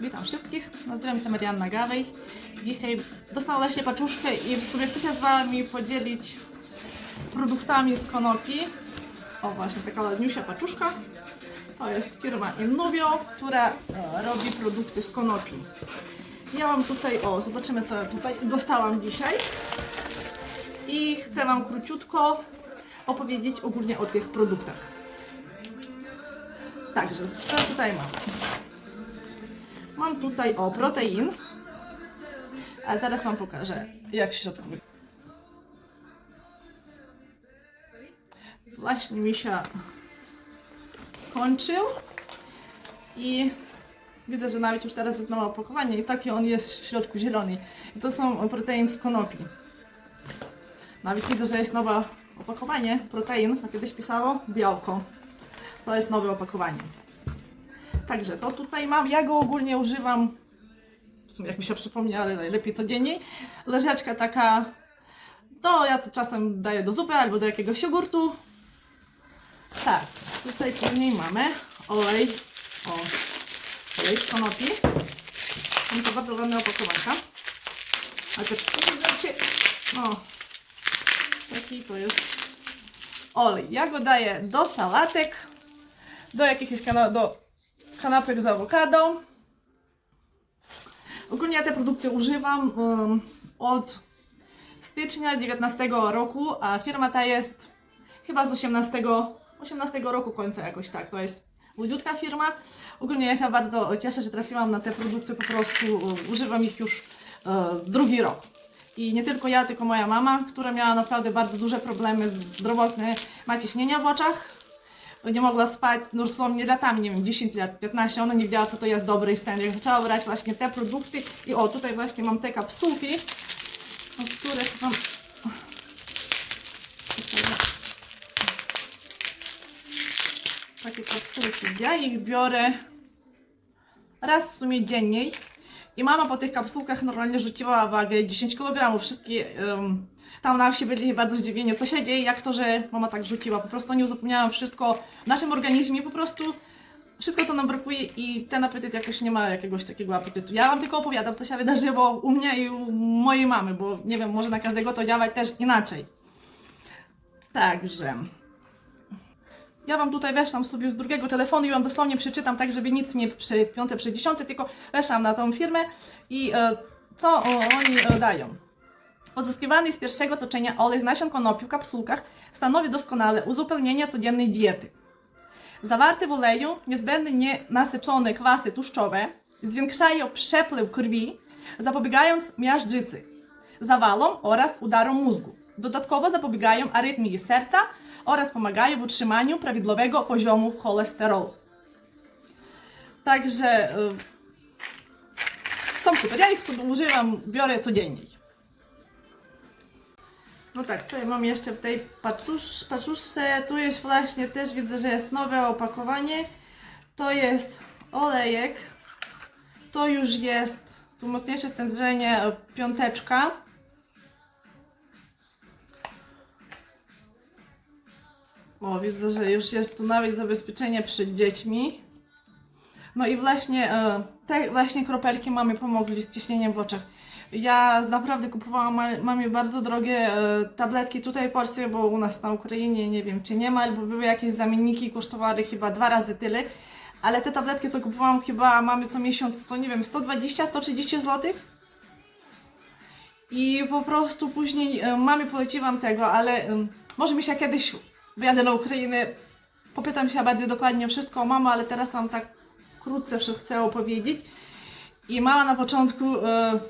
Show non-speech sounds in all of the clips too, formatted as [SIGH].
Witam wszystkich, nazywam się Marianna Gawej. Dzisiaj dostałam właśnie paczuszkę i w sumie chcę się z Wami podzielić produktami z konopi. O właśnie, taka ładniusia paczuszka. To jest firma Innuvio, która e, robi produkty z konopi. Ja mam tutaj, o zobaczymy co ja tutaj dostałam dzisiaj. I chcę Wam króciutko opowiedzieć ogólnie o tych produktach. Także, co tutaj mam? Mam tutaj o protein. A zaraz Wam pokażę, jak w środku. Właśnie mi się skończył i widzę, że nawet już teraz jest nowe opakowanie i taki on jest w środku zielony. I to są protein z konopi. Nawet widzę, że jest nowe opakowanie, protein, a kiedyś pisało białko. To jest nowe opakowanie. Także to tutaj mam. Ja go ogólnie używam, w sumie jak mi się przypomni, ale najlepiej codziennie. Leżeczka taka, to ja to czasem daję do zupy albo do jakiegoś jogurtu. Tak, tutaj później mamy olej, o, olej z konopi. Mam to bardzo ładne opakowanka. Ale też rzeczy, no, taki to jest olej. Ja go daję do sałatek, do jakichś kana- do kanapek z awokado. Ogólnie ja te produkty używam um, od stycznia 19 roku, a firma ta jest chyba z 18, 18 roku końca jakoś tak. To jest młodziutka firma. Ogólnie ja się bardzo cieszę, że trafiłam na te produkty, po prostu używam ich już e, drugi rok. I nie tylko ja, tylko moja mama, która miała naprawdę bardzo duże problemy zdrowotne, ma ciśnienia w oczach, nie mogła spać no dosłownie latami, nie wiem, 10 lat, 15, ona nie wiedziała, co to jest dobry sen. Zaczęła brać właśnie te produkty i o, tutaj właśnie mam te kapsułki, o których mam... Takie kapsułki. Ja ich biorę raz w sumie dziennie i mama po tych kapsułkach normalnie rzuciła wagę 10 kg. Wszystkie um, tam na wsi byli bardzo zdziwieni, co się dzieje, jak to, że mama tak rzuciła. Po prostu nie uzupełniałam wszystko w naszym organizmie, po prostu wszystko, co nam brakuje i ten apetyt jakoś nie ma jakiegoś takiego apetytu. Ja Wam tylko opowiadam, co się wydarzyło u mnie i u mojej mamy, bo nie wiem, może na każdego to działać też inaczej. Także... Ja Wam tutaj weszłam sobie z drugiego telefonu i Wam dosłownie przeczytam tak, żeby nic nie przy piąte, przy dziesiąte, tylko weszłam na tą firmę i e, co oni e, dają. Pozyskiwany z pierwszego toczenia olej z nasion konopi w kapsułkach stanowi doskonale uzupełnienie codziennej diety. Zawarte w oleju niezbędne nienasyczone kwasy tłuszczowe zwiększają przepływ krwi, zapobiegając miażdżycy, zawalom oraz udarom mózgu. Dodatkowo zapobiegają arytmii serca oraz pomagają w utrzymaniu prawidłowego poziomu cholesterolu. Także y, są super. Ja ich sobie używam, biorę codziennie. No tak, tutaj mam jeszcze w tej paczusz, paczuszce, tu jest właśnie też widzę, że jest nowe opakowanie. To jest olejek. To już jest, tu mocniejsze stężenie, piąteczka. O, widzę, że już jest tu nawet zabezpieczenie przed dziećmi. No i właśnie e, te właśnie kropelki mamy pomogli z ciśnieniem w oczach. Ja naprawdę kupowałam ma- mamie bardzo drogie e, tabletki tutaj w Polsce, bo u nas na Ukrainie nie wiem czy nie ma, albo były jakieś zamienniki, kosztowały chyba dwa razy tyle. Ale te tabletki, co kupowałam chyba mamy co miesiąc, to nie wiem, 120-130 zł. I po prostu później e, mamie poleciłam tego, ale może mi się kiedyś wyjadę na Ukrainę, popytam się bardziej dokładnie o wszystko o mamę, ale teraz Wam tak wkrótce chcę opowiedzieć. I mama na początku e,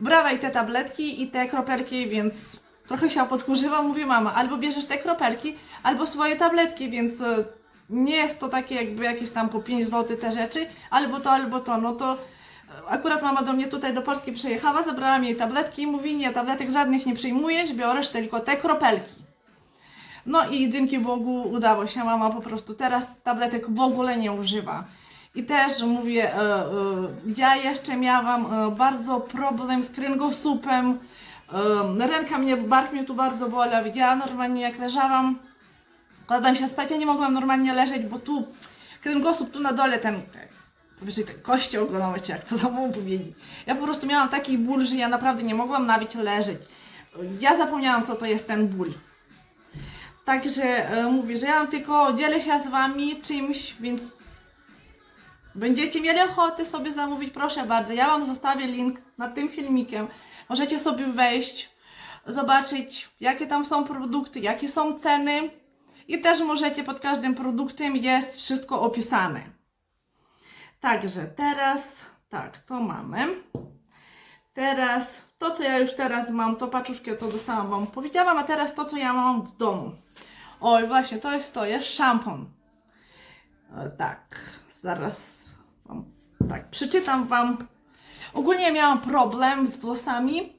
brała i te tabletki i te kropelki, więc trochę się podkurzyła. Mówi mama, albo bierzesz te kropelki, albo swoje tabletki, więc e, nie jest to takie jakby jakieś tam po 5 zł te rzeczy, albo to, albo to. No to e, akurat mama do mnie tutaj do Polski przyjechała, zabrała mi jej tabletki i mówi, nie, tabletek żadnych nie przyjmujesz, bioresz tylko te kropelki. No i dzięki Bogu udało się, mama po prostu teraz tabletek w ogóle nie używa. I też mówię, e, e, ja jeszcze miałam e, bardzo problem z kręgosłupem, ręka mnie, bark mnie tu bardzo bolał, ja normalnie jak leżałam, kładłam się spać, ja nie mogłam normalnie leżeć, bo tu kręgosłup tu na dole ten wyżej te kości ogonowe, czy jak to tam mam powiedzieć. Ja po prostu miałam taki ból, że ja naprawdę nie mogłam nawet leżeć. Ja zapomniałam, co to jest ten ból. Także e, mówię, że ja tylko dzielę się z Wami czymś, więc będziecie mieli ochotę sobie zamówić, proszę bardzo. Ja Wam zostawię link nad tym filmikiem. Możecie sobie wejść, zobaczyć, jakie tam są produkty, jakie są ceny. I też możecie pod każdym produktem jest wszystko opisane. Także teraz, tak, to mamy. Teraz to, co ja już teraz mam, to paczuszkę to dostałam Wam, powiedziałam, a teraz to, co ja mam w domu. Oj, właśnie, to jest to, jest szampon. E, tak, zaraz Wam, tak, przeczytam Wam. Ogólnie miałam problem z włosami.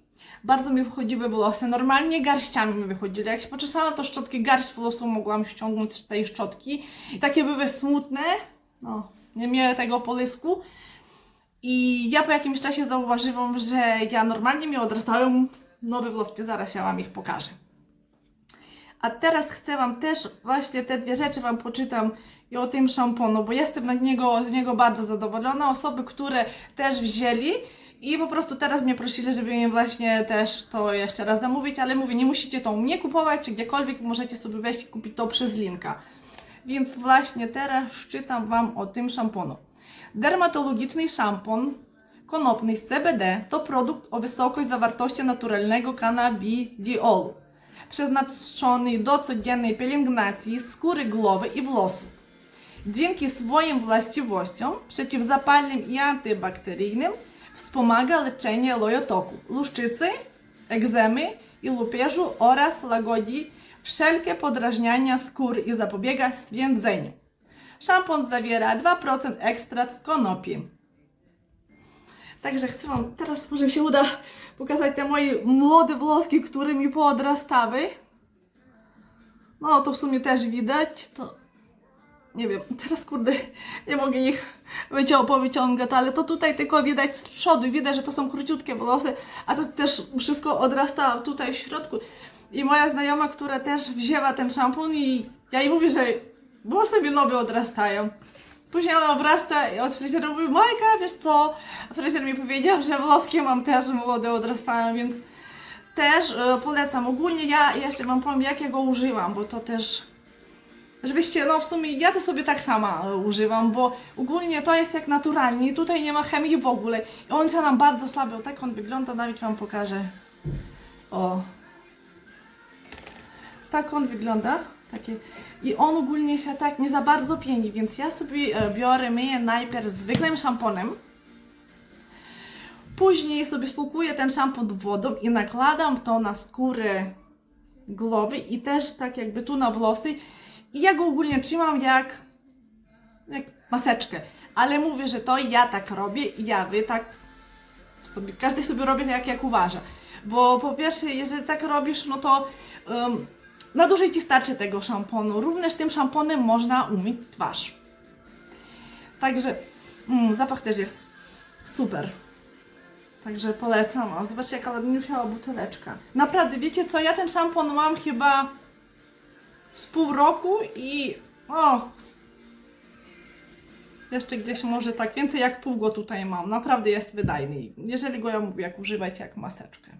Bardzo mi wychodziły włosy. Normalnie garściami mi wychodziły. Jak się poczesałam, to szczotki garść włosów mogłam ściągnąć z tej szczotki. I takie były smutne. No, nie miały tego polysku. I ja po jakimś czasie zauważyłam, że ja normalnie mi odrastają nowe włoski. Zaraz ja Wam ich pokażę. A teraz chcę Wam też właśnie te dwie rzeczy Wam poczytam i o tym szamponu, bo jestem na niego, z niego bardzo zadowolona. Osoby, które też wzięli i po prostu teraz mnie prosili, żeby mi właśnie też to jeszcze raz zamówić, ale mówię, nie musicie to u mnie kupować, czy gdziekolwiek możecie sobie wejść i kupić to przez linka. Więc właśnie teraz czytam Wam o tym szamponu. Dermatologiczny szampon konopny z CBD to produkt o wysokiej zawartości naturalnego cannabidiolu, przeznaczony do codziennej pielęgnacji skóry głowy i włosów. Dzięki swoim właściwościom przeciwzapalnym i antybakteryjnym wspomaga leczenie lojotoku, luszczycy, egzemy i lupieżu oraz łagodzi wszelkie podrażniania skóry i zapobiega swędzeniu. Szampon zawiera 2% ekstrakt z konopi. Także chcę Wam teraz, może mi się uda pokazać te moje młode włoski, które mi poodrastały. No to w sumie też widać, to nie wiem, teraz kurde, nie mogę ich wycią powyciągać, ale to tutaj tylko widać z przodu, widać, że to są króciutkie włosy, a to też wszystko odrasta tutaj w środku. I moja znajoma, która też wzięła ten szampon i ja jej mówię, że włosy mi nowe odrastają. Później ona obraca i od fryzjera mówi, Majka, wiesz co? Fryzjer mi powiedział, że włoski mam też młode odrastają, więc też e, polecam. Ogólnie ja jeszcze Wam powiem, jak ja go użyłam, bo to też żebyście, no w sumie ja to sobie tak sama e, używam, bo ogólnie to jest jak naturalnie tutaj nie ma chemii w ogóle. I on się nam bardzo słaby, o tak on wygląda, nawet Wam pokażę. O. Tak on wygląda. Takie. I on ogólnie się tak nie za bardzo pieni, więc ja sobie e, biorę, myję najpierw zwykłym szamponem. Później sobie spłukuję ten szampon wodą i nakładam to na skórę głowy i też tak jakby tu na włosy. I ja go ogólnie trzymam jak, jak maseczkę. Ale mówię, że to ja tak robię i ja wy tak sobie, każdy sobie robi jak, jak uważa. Bo po pierwsze, jeżeli tak robisz, no to um, na dłużej ci starczy tego szamponu. Również tym szamponem można umyć twarz. Także mm, zapach też jest super. Także polecam. O, zobaczcie, jaka ładniusia buteleczka. Naprawdę, wiecie co? Ja ten szampon mam chyba z pół roku i o, jeszcze gdzieś może tak więcej jak pół go tutaj mam. Naprawdę jest wydajny. Jeżeli go ja mówię, jak używać jak maseczkę.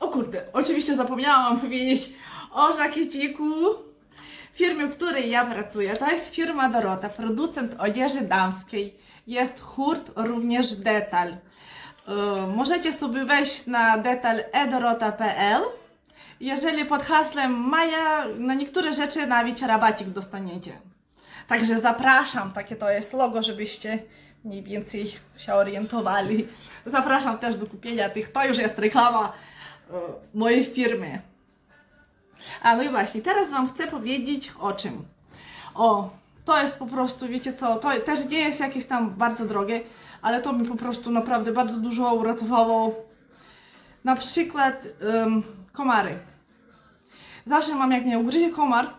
O kurde, oczywiście zapomniałam powiedzieć o żakieciku firmy, w której ja pracuję. To jest firma Dorota, producent odzieży damskiej. Jest hurt, również detal. Yy, możecie sobie wejść na detal edorota.pl jeżeli pod haslem Maja na niektóre rzeczy nawet rabacik dostaniecie. Także zapraszam, takie to jest logo, żebyście mniej więcej się orientowali. Zapraszam też do kupienia tych, to już jest reklama e, mojej firmy. A no i właśnie, teraz Wam chcę powiedzieć o czym. O, to jest po prostu, wiecie co, to też nie jest jakieś tam bardzo drogie, ale to mi po prostu naprawdę bardzo dużo uratowało. Na przykład em, komary. Zawsze mam, jak mnie ugryzie komar,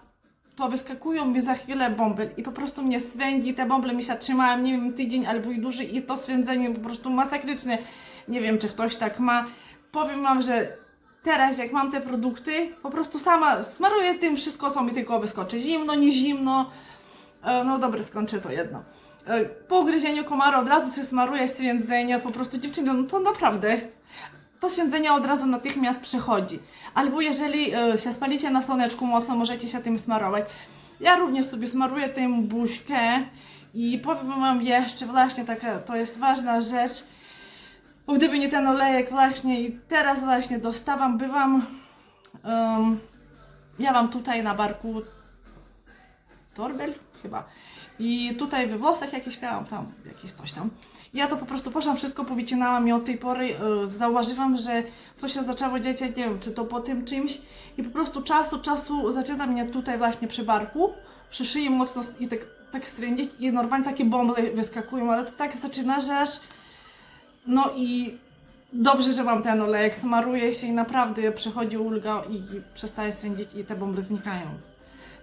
to wyskakują mi za chwilę bąbel i po prostu mnie swędzi, te bąble mi się trzymają, nie wiem, tydzień albo i dłużej i to swędzenie po prostu masakryczne. Nie wiem, czy ktoś tak ma. Powiem Wam, że teraz jak mam te produkty, po prostu sama smaruję tym wszystko, co mi tylko wyskoczy. Zimno, nie zimno. E, No dobra, skończę to jedno. e, po ugryzieniu komara od razu się smaruje swędzenie, po prostu dziewczyny, no to naprawdę to swędzenie od razu natychmiast przechodzi. Albo jeżeli e, się spalicie na słoneczku mocno, możecie się tym smarować. Ja również sobie smaruję tym buźkę i powiem Wam jeszcze właśnie taka, to jest ważna rzecz, bo gdyby nie ten olejek właśnie i teraz właśnie dostawam, bywam, um, ja mam tutaj na barku torbel chyba i tutaj we włosach jakieś miałam tam, jakieś coś tam. Ja to po prostu poszłam, wszystko powycinałam i od tej pory y, zauważyłam, że coś się zaczęło dziać, ja nie wiem, czy to po tym czymś i po prostu czasu, czasu zaczyna mnie tutaj właśnie przy barku, przy szyi mocno i tak, tak swędzić i normalnie takie bąble wyskakują, ale to tak zaczyna, że aż no i dobrze, że mam ten olejek, smaruje się i naprawdę przechodzi ulga i przestaje swędzić i te bąble znikają.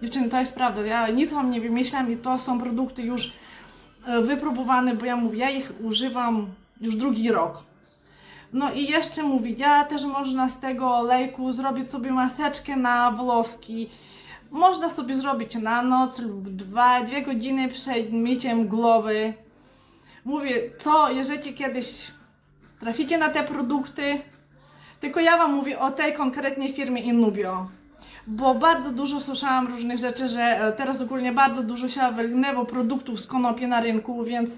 Dziewczyny, to jest prawda, ja nic wam nie wymyślam i to są produkty już e, wypróbowane, bo ja mówię, ja ich używam już drugi rok. No i jeszcze mówię, ja też można z tego olejku zrobić sobie maseczkę na włoski. Można sobie zrobić na noc lub dwa, dwie godziny przed myciem głowy. Mówię, co, jeżeli kiedyś traficie na te produkty, tylko ja Wam mówię o tej konkretnej firmie Inubio. Bo bardzo dużo słyszałam różnych rzeczy, że e, teraz ogólnie bardzo dużo się wylgnęło produktów z konopi na rynku, więc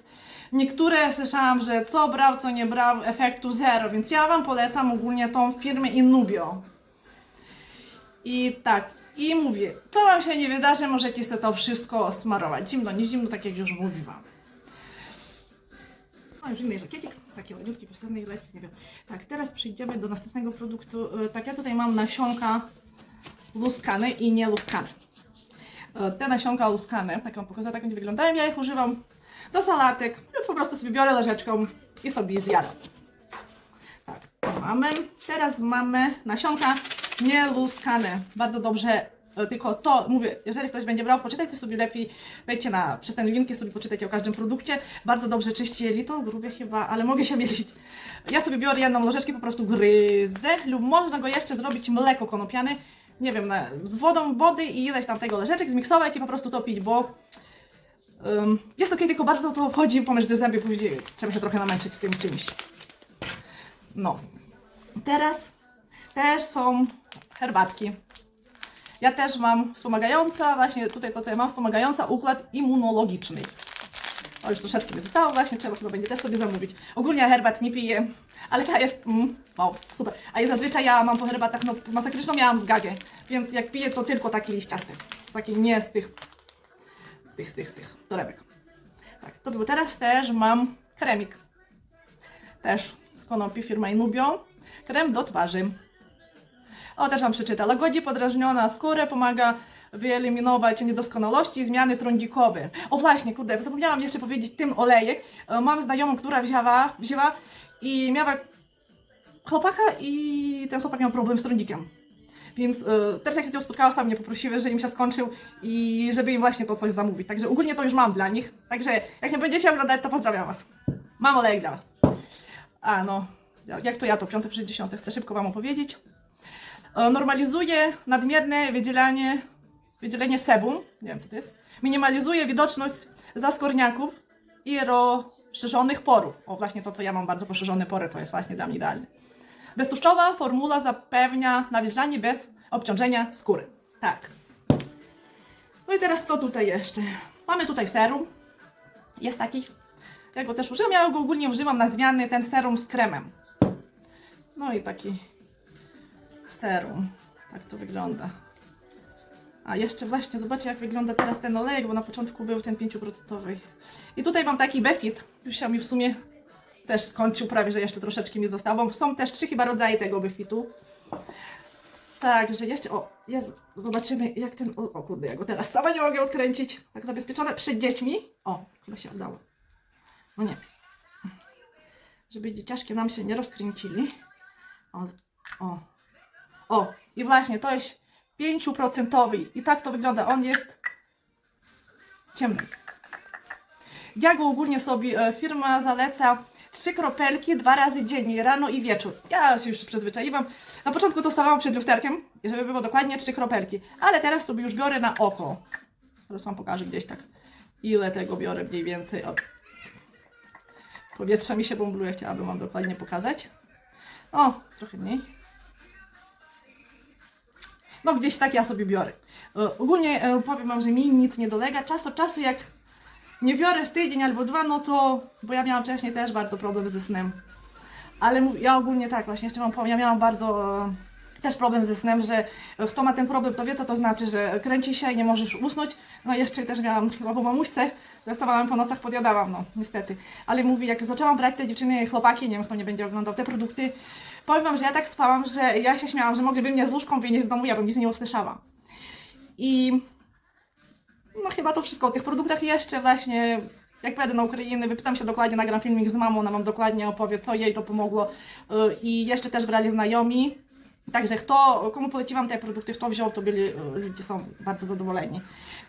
niektóre słyszałam, że co brał, co nie brał, efektu zero, więc ja Wam polecam ogólnie tą firmę Inubio. I tak, i mówię, co Wam się nie wydarzy, możecie sobie to wszystko smarować. Zimno, nie zimno, tak jak już mówiłam. No już inny żakietik, taki leciutki, posebny leci, nie wiem. Tak, teraz przejdziemy do następnego produktu. E, Tak, ja tutaj mam nasionka luskane i nieluskane. E, Te nasionka luskane, tak wam pokażę, tak będzie wyglądają. Ja ich używam do salatek lub po prostu sobie biorę łyżeczką i sobie je zjadam. Tak, to mamy. Teraz mamy nasionka nieluskane. Bardzo dobrze, tylko to mówię, jeżeli ktoś będzie brał, poczytajcie sobie lepiej, wejdźcie na przez ten link sobie poczytajcie o każdym produkcie. Bardzo dobrze czyści jelito, grubie chyba, ale mogę się mylić. Ja sobie biorę jedną łyżeczkę, po prostu gryzę lub można go jeszcze zrobić mleko konopiane, nie wiem, z wodą, wody i ileś tam tego łyżeczek, zmiksować i po prostu to pić, bo um, jest okej, tylko bardzo to wchodzi pomyśl do zęby, później trzeba się trochę namęczyć z tym czymś. No. Teraz też są herbatki. Ja też mam wspomagająca, właśnie tutaj to co ja mam, wspomagająca układ immunologiczny. O, już troszeczkę mi zostało, właśnie trzeba chyba będzie też sobie zamówić. Ogólnie herbat nie piję, ale ta jest, mm, wow, super. A ja zazwyczaj ja mam po herbatach, no masakryczną miałam zgagę, więc jak piję to tylko takie liściaste. Takie nie z tych, z tych, z tych, z tych torebek. Tak, to było. Teraz też mam kremik. Też z konopi firma Inubio. Krem do twarzy. O, też Wam przeczyta. Łagodzi podrażniona skórę, pomaga wyeliminować niedoskonałości i zmiany trądzikowe. O właśnie, kurde, zapomniałam jeszcze powiedzieć tym olejek. E, Mam znajomą, która wzięła, wzięła i miała chłopaka i ten chłopak miał problem z trądzikiem. Więc e, też jak się z nią spotkała, sam mnie poprosiły, że im się skończył i żeby im właśnie to coś zamówić. Także ogólnie to już mam dla nich. Także jak nie będziecie oglądać, to pozdrawiam Was. Mam olejek dla Was. A no, jak to ja to, piąte przez dziesiąte, chcę szybko Wam opowiedzieć. E, Normalizuje nadmierne wydzielanie, wydzielenie sebum, nie wiem co to jest, minimalizuje widoczność zaskorniaków i rozszerzonych porów. O właśnie to, co ja mam bardzo poszerzone pory, to jest właśnie dla mnie idealne. Beztłuszczowa formuła zapewnia nawilżanie bez obciążenia skóry. Tak. No i teraz co tutaj jeszcze? Mamy tutaj serum. Jest taki. Ja go też używam. Ja go ogólnie używam na zmiany ten serum z kremem. No i taki serum. Tak to wygląda. A jeszcze właśnie, zobaczcie jak wygląda teraz ten olejek, bo na początku był ten 5%. I tutaj mam taki Befit. Już się mi w sumie też skończył prawie, że jeszcze troszeczkę mi zostało. Są też trzy chyba rodzaje tego Befitu. Także jeszcze, o, jest, zobaczymy jak ten, o, o kurde, ja go teraz sama nie mogę odkręcić. Tak zabezpieczone przed dziećmi. O, chyba się udało. No nie. Żeby dzieciaszki nam się nie rozkręcili. O, o. O, i właśnie, to jest 5% i tak to wygląda. On jest ciemny. Ja go ogólnie sobie, e, firma zaleca trzy kropelki dwa razy dziennie, rano i wieczór. Ja się już przyzwyczaiłam. Na początku to stawałam przed lusterkiem, żeby było dokładnie trzy kropelki, ale teraz sobie już biorę na oko. Teraz Wam pokażę gdzieś tak. ile tego biorę mniej więcej. Powietrze mi się bąbluje, chciałabym Wam dokładnie pokazać. O, trochę mniej. No gdzieś tak ja sobie biorę. E, Ogólnie e, powiem Wam, że mi nic nie dolega. Czas od czasu jak nie biorę z tydzień albo dwa, no to, bo ja miałam wcześniej też bardzo problem ze snem. Ale ja ogólnie tak, właśnie jeszcze Wam powiem, ja miałam bardzo e, też problem ze snem, że kto ma ten problem, to wie co to znaczy, że kręci się i nie możesz usnąć. No jeszcze też miałam chyba po mamuśce, dostawałam po nocach, podjadałam, no niestety. Ale mówi, jak zaczęłam brać te dziewczyny, chłopaki, nie wiem kto nie będzie oglądał te produkty, powiem Wam, że ja tak spałam, że ja się śmiałam, że mogliby mnie z łóżką wynieść z domu, ja bym nic nie usłyszała. I no chyba to wszystko o tych produktach jeszcze właśnie jak pojadę na Ukrainę, wypytam się dokładnie, nagram filmik z mamą, ona wam dokładnie opowie, co jej to pomogło Y, i jeszcze też brali znajomi. Także kto, komu poleciłam te produkty, kto wziął, to byli, y, ludzie są bardzo zadowoleni.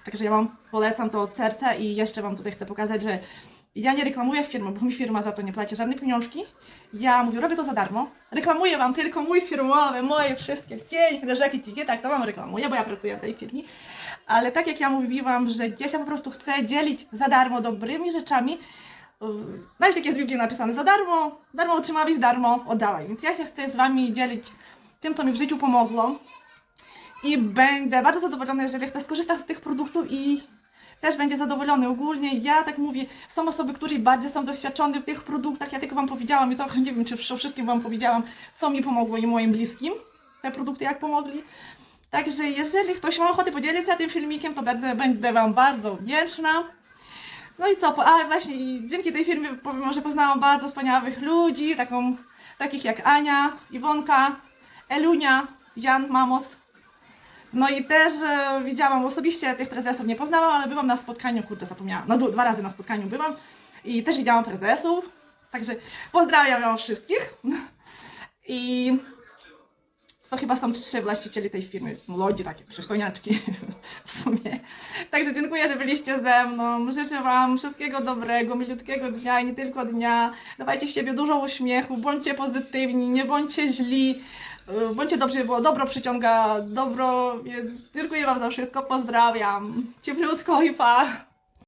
Także ja wam polecam to od serca i jeszcze wam tutaj chcę pokazać, że ja nie reklamuję firmy, bo mi firma za to nie płaci żadne pieniążki. Ja mówię, robię to za darmo. Reklamuję wam tylko mój firmowy, moje wszystkie piękne rzeki, ciki, tak to wam reklamuję, bo ja pracuję w tej firmie. Ale tak jak ja mówiłam, że ja się po prostu chcę dzielić za darmo dobrymi rzeczami. Yy, Nawet jak jest w Biblii napisane za darmo, darmo otrzymałeś, darmo oddawaj. Więc ja się chcę z wami dzielić tym, co mi w życiu pomogło. I będę bardzo zadowolona, jeżeli ktoś skorzysta z tych produktów i też będzie zadowolony. Ogólnie ja tak mówię, są osoby, które bardziej są doświadczone w tych produktach. Ja tylko Wam powiedziałam i to [LAUGHS] nie wiem, czy wszystkim Wam powiedziałam, co mi pomogło i moim bliskim. Te produkty jak pomogli. Także jeżeli ktoś ma ochotę podzielić się tym filmikiem, to będę, będę Wam bardzo wdzięczna. No i co, a właśnie dzięki tej firmie powiem, że poznałam bardzo wspaniałych ludzi, taką, takich jak Ania, Iwonka, Elunia, Jan Mamos. No i też e, widziałam osobiście, tych prezesów nie poznałam, ale byłam na spotkaniu, kurde zapomniałam, no dwa razy na spotkaniu byłam i też widziałam prezesów, także pozdrawiam ją wszystkich. I to chyba są trzy właścicieli tej firmy, młodzi takie przystojniaczki [LAUGHS] w sumie. Także dziękuję, że byliście ze mną. Życzę Wam wszystkiego dobrego, milutkiego dnia i nie tylko dnia. Dawajcie siebie dużo uśmiechu, bądźcie pozytywni, nie bądźcie źli. Yy, Bądźcie dobrzy, bo dobro przyciąga dobro, więc dziękuję Wam za wszystko, pozdrawiam. Cieplutko i pa!